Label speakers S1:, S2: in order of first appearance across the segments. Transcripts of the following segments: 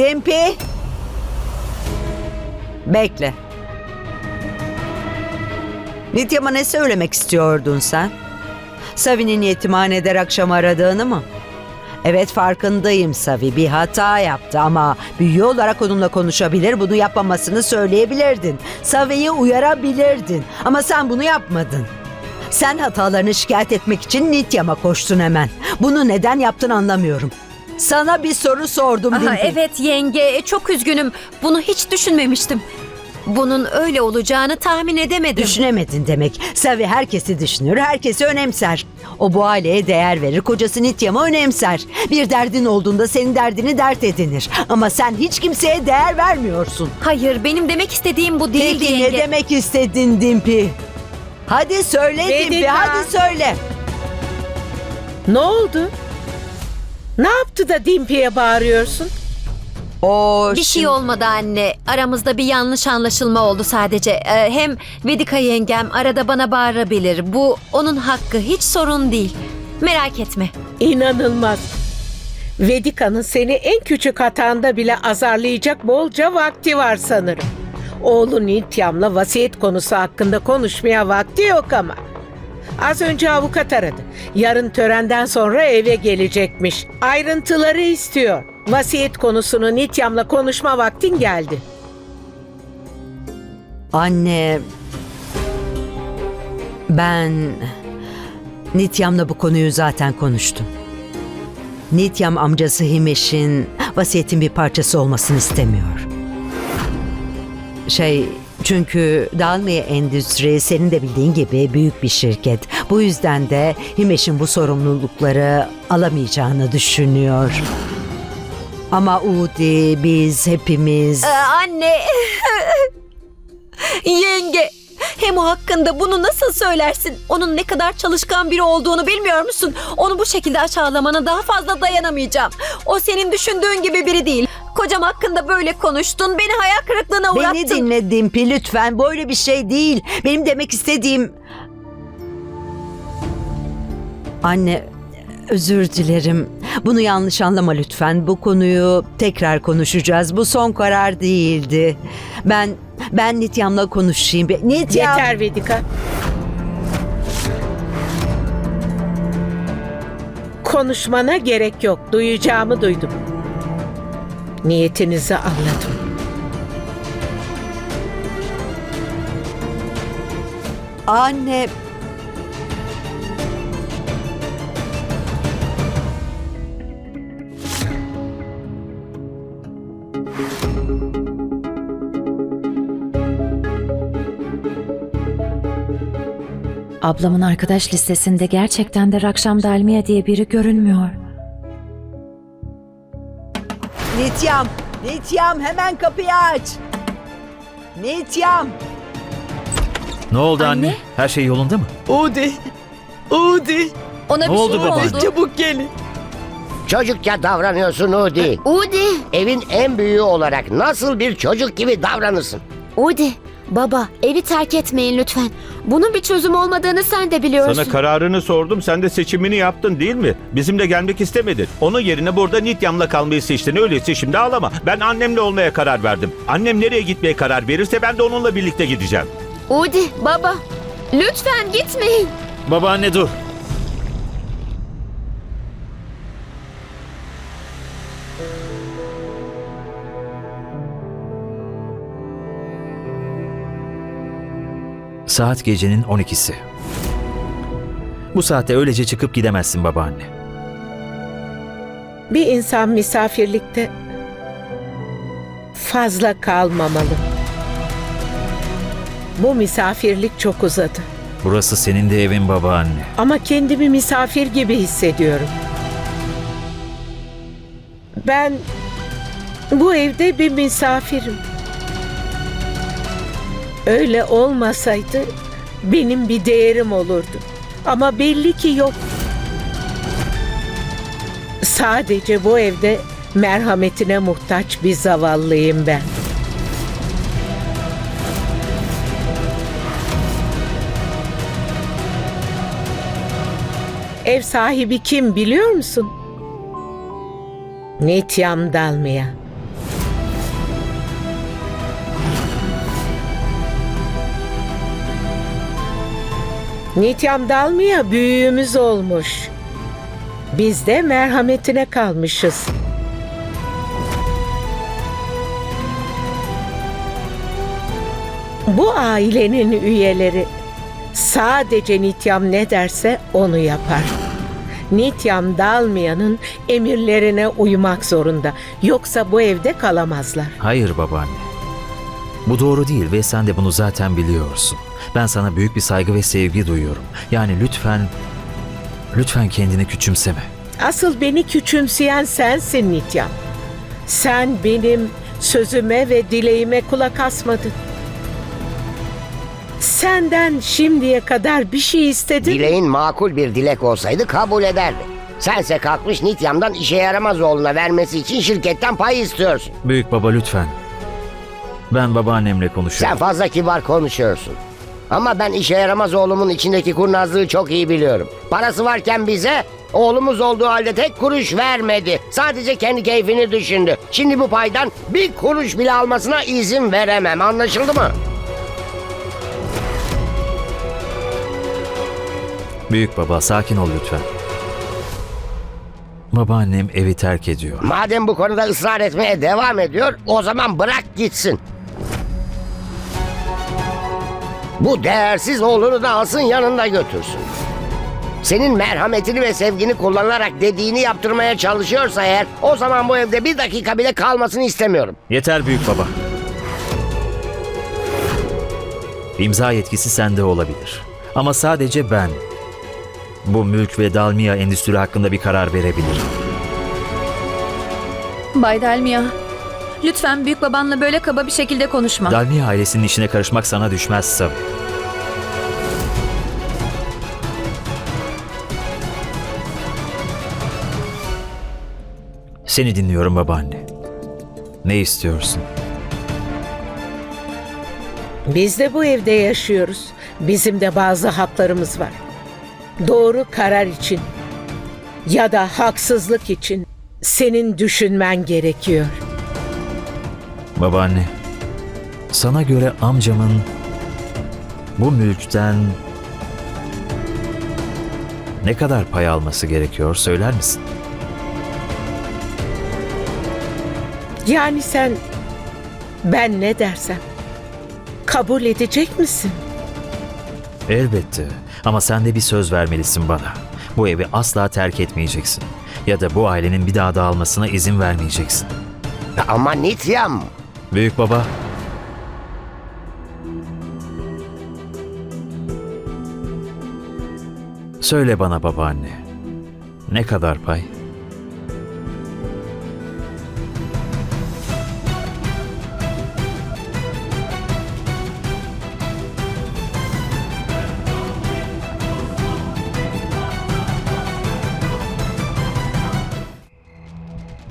S1: Dempi. Bekle. Nityam'a ne söylemek istiyordun sen? Savi'nin yetimhanede akşam aradığını mı? Evet farkındayım Savi bir hata yaptı ama büyüğü olarak onunla konuşabilir bunu yapmamasını söyleyebilirdin. Savi'yi uyarabilirdin ama sen bunu yapmadın. Sen hatalarını şikayet etmek için Nityam'a koştun hemen. Bunu neden yaptın anlamıyorum. Sana bir soru sordum
S2: Aha, evet yenge çok üzgünüm. Bunu hiç düşünmemiştim. Bunun öyle olacağını tahmin edemedim.
S1: Düşünemedin demek. Savi herkesi düşünür, herkesi önemser. O bu aileye değer verir, kocası Nityam'ı önemser. Bir derdin olduğunda senin derdini dert edinir. Ama sen hiç kimseye değer vermiyorsun.
S2: Hayır benim demek istediğim bu değildi
S1: Peki
S2: yenge.
S1: ne demek istedin Dimpi? Hadi söyle Dimpi,
S3: Vedika.
S1: hadi söyle.
S3: Ne oldu? Ne yaptı da Dimpi'ye bağırıyorsun?
S1: O
S2: Bir şey olmadı anne. Aramızda bir yanlış anlaşılma oldu sadece. Ee, hem Vedika yengem arada bana bağırabilir. Bu onun hakkı. Hiç sorun değil. Merak etme.
S3: İnanılmaz. Vedika'nın seni en küçük hatanda bile azarlayacak bolca vakti var sanırım. Oğlu Nityam'la vasiyet konusu hakkında konuşmaya vakti yok ama. Az önce avukat aradı. Yarın törenden sonra eve gelecekmiş. Ayrıntıları istiyor. Vasiyet konusunu Nityam'la konuşma vaktin geldi.
S1: Anne ben Nityam'la bu konuyu zaten konuştum. Nityam amcası Himeş'in vasiyetin bir parçası olmasını istemiyor. Şey çünkü Dalmiye Endüstri senin de bildiğin gibi büyük bir şirket. Bu yüzden de Himeş'in bu sorumlulukları alamayacağını düşünüyor. Ama Udi, biz hepimiz...
S2: Ee, anne. Yenge. Hem o hakkında bunu nasıl söylersin? Onun ne kadar çalışkan biri olduğunu bilmiyor musun? Onu bu şekilde aşağılamana daha fazla dayanamayacağım. O senin düşündüğün gibi biri değil. Kocam hakkında böyle konuştun. Beni hayal kırıklığına uğrattın.
S1: Beni dinle Dimpi lütfen. Böyle bir şey değil. Benim demek istediğim... Anne özür dilerim. Bunu yanlış anlama lütfen. Bu konuyu tekrar konuşacağız. Bu son karar değildi. Ben ben Nityam'la konuşayım. Nityam.
S3: Yeter Vedika. Konuşmana gerek yok. Duyacağımı duydum. Niyetinizi anladım.
S1: Anne
S4: Ablamın arkadaş listesinde gerçekten de Rakşam Dalmiye diye biri görünmüyor.
S1: Nityam. Nityam hemen kapıyı aç. Nityam.
S5: Ne oldu anne?
S4: Anne?
S5: Her şey yolunda mı?
S1: Udi. Udi.
S2: Ona
S5: Ne
S2: bir
S5: oldu
S2: şey mi
S5: baba?
S2: oldu?
S1: Çabuk gelin.
S6: Çocukça davranıyorsun Udi.
S7: Udi,
S6: Evin en büyüğü olarak nasıl bir çocuk gibi davranırsın?
S7: Udi. Baba, evi terk etmeyin lütfen. Bunun bir çözüm olmadığını sen de biliyorsun.
S8: Sana kararını sordum. Sen de seçimini yaptın değil mi? Bizimle gelmek istemedin. Onun yerine burada Nityam'la kalmayı seçtin. Öyleyse şimdi ağlama. Ben annemle olmaya karar verdim. Annem nereye gitmeye karar verirse ben de onunla birlikte gideceğim.
S7: Udi, baba. Lütfen gitmeyin.
S5: Babaanne dur. Saat gecenin 12'si. Bu saatte öylece çıkıp gidemezsin babaanne.
S3: Bir insan misafirlikte fazla kalmamalı. Bu misafirlik çok uzadı.
S5: Burası senin de evin babaanne.
S3: Ama kendimi misafir gibi hissediyorum. Ben bu evde bir misafirim. Öyle olmasaydı benim bir değerim olurdu. Ama belli ki yok. Sadece bu evde merhametine muhtaç bir zavallıyım ben. Ev sahibi kim biliyor musun? Nityam Dalmaya. Nityam Dalmia büyüğümüz olmuş. Biz de merhametine kalmışız. Bu ailenin üyeleri sadece Nityam ne derse onu yapar. Nityam Dalmia'nın emirlerine uymak zorunda. Yoksa bu evde kalamazlar.
S5: Hayır babaanne. Bu doğru değil ve sen de bunu zaten biliyorsun. Ben sana büyük bir saygı ve sevgi duyuyorum. Yani lütfen, lütfen kendini küçümseme.
S3: Asıl beni küçümseyen sensin Nityam. Sen benim sözüme ve dileğime kulak asmadın. Senden şimdiye kadar bir şey istedim.
S6: Dileğin makul bir dilek olsaydı kabul ederdi. Sense kalkmış Nityam'dan işe yaramaz oğluna vermesi için şirketten pay istiyorsun.
S5: Büyük baba lütfen. Ben babaannemle
S6: Sen
S5: konuşuyorum.
S6: fazla kibar konuşuyorsun. Ama ben işe yaramaz oğlumun içindeki kurnazlığı çok iyi biliyorum. Parası varken bize oğlumuz olduğu halde tek kuruş vermedi. Sadece kendi keyfini düşündü. Şimdi bu paydan bir kuruş bile almasına izin veremem. Anlaşıldı mı?
S5: Büyük baba sakin ol lütfen. Babaannem evi terk ediyor.
S6: Madem bu konuda ısrar etmeye devam ediyor, o zaman bırak gitsin. Bu değersiz oğlunu da alsın yanında götürsün. Senin merhametini ve sevgini kullanarak dediğini yaptırmaya çalışıyorsa eğer, o zaman bu evde bir dakika bile kalmasını istemiyorum.
S5: Yeter büyük baba. İmza yetkisi sende olabilir. Ama sadece ben bu mülk ve Dalmia endüstri hakkında bir karar verebilirim.
S4: Bay Dalmia, lütfen büyük babanla böyle kaba bir şekilde konuşma.
S5: Dalmia ailesinin işine karışmak sana düşmez Sav. Seni dinliyorum babaanne. Ne istiyorsun?
S3: Biz de bu evde yaşıyoruz. Bizim de bazı haklarımız var. Doğru karar için ya da haksızlık için senin düşünmen gerekiyor.
S5: Babaanne, sana göre amcamın bu mülkten ne kadar pay alması gerekiyor söyler misin?
S3: Yani sen ben ne dersem kabul edecek misin?
S5: Elbette ama sen de bir söz vermelisin bana. Bu evi asla terk etmeyeceksin. Ya da bu ailenin bir daha dağılmasına izin vermeyeceksin.
S6: Ama Nityam,
S5: Büyük baba, Söyle bana babaanne. Ne kadar pay?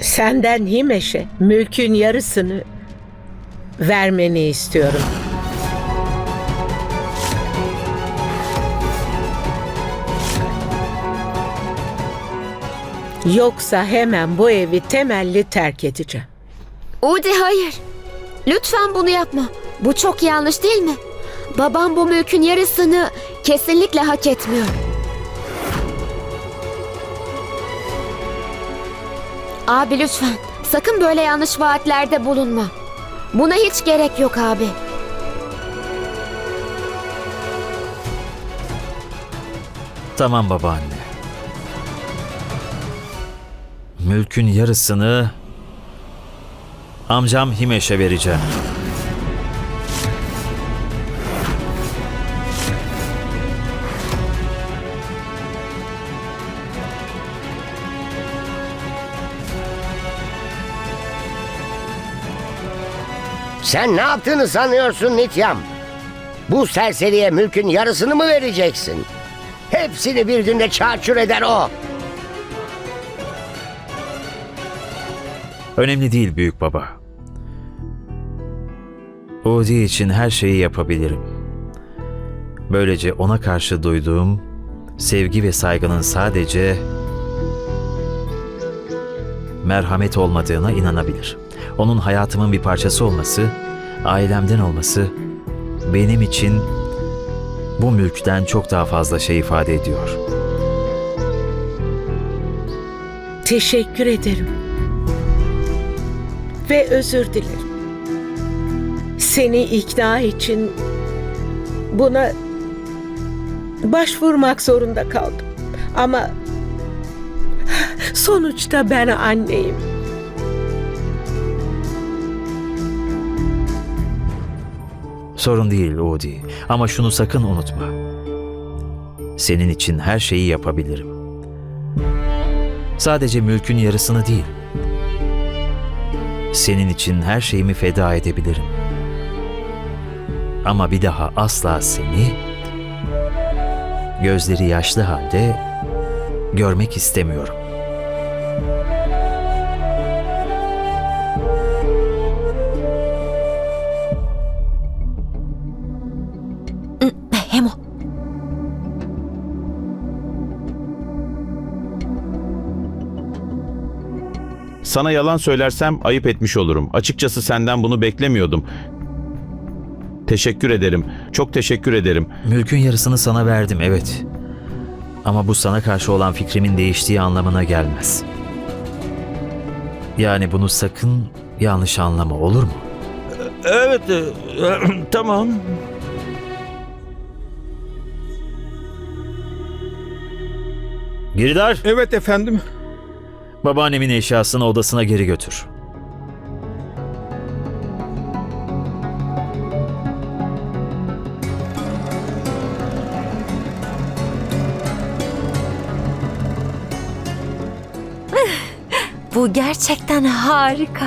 S3: Senden Himeş'e mülkün yarısını vermeni istiyorum. Yoksa hemen bu evi temelli terk edeceğim.
S7: Udi hayır. Lütfen bunu yapma. Bu çok yanlış değil mi? Babam bu mülkün yarısını kesinlikle hak etmiyor. Abi lütfen. Sakın böyle yanlış vaatlerde bulunma. Buna hiç gerek yok abi.
S5: Tamam babaanne. Mülkün yarısını amcam Himeş'e vereceğim.
S6: Sen ne yaptığını sanıyorsun Nityam? Bu serseriye mülkün yarısını mı vereceksin? Hepsini bir günde çarçur eder o.
S5: Önemli değil büyük baba. Udi için her şeyi yapabilirim. Böylece ona karşı duyduğum sevgi ve saygının sadece merhamet olmadığına inanabilir. Onun hayatımın bir parçası olması, ailemden olması benim için bu mülkten çok daha fazla şey ifade ediyor.
S3: Teşekkür ederim. Ve özür dilerim. Seni ikna için buna başvurmak zorunda kaldım. Ama sonuçta ben anneyim.
S5: Sorun değil Udi ama şunu sakın unutma. Senin için her şeyi yapabilirim. Sadece mülkün yarısını değil. Senin için her şeyimi feda edebilirim. Ama bir daha asla seni gözleri yaşlı halde görmek istemiyorum.
S8: Sana yalan söylersem ayıp etmiş olurum. Açıkçası senden bunu beklemiyordum. Teşekkür ederim. Çok teşekkür ederim.
S5: Mülkün yarısını sana verdim evet. Ama bu sana karşı olan fikrimin değiştiği anlamına gelmez. Yani bunu sakın yanlış anlama olur mu?
S8: Evet, e, tamam.
S5: Giridar,
S9: Evet efendim.
S5: Babaannemin eşyasını odasına geri götür.
S2: Bu gerçekten harika.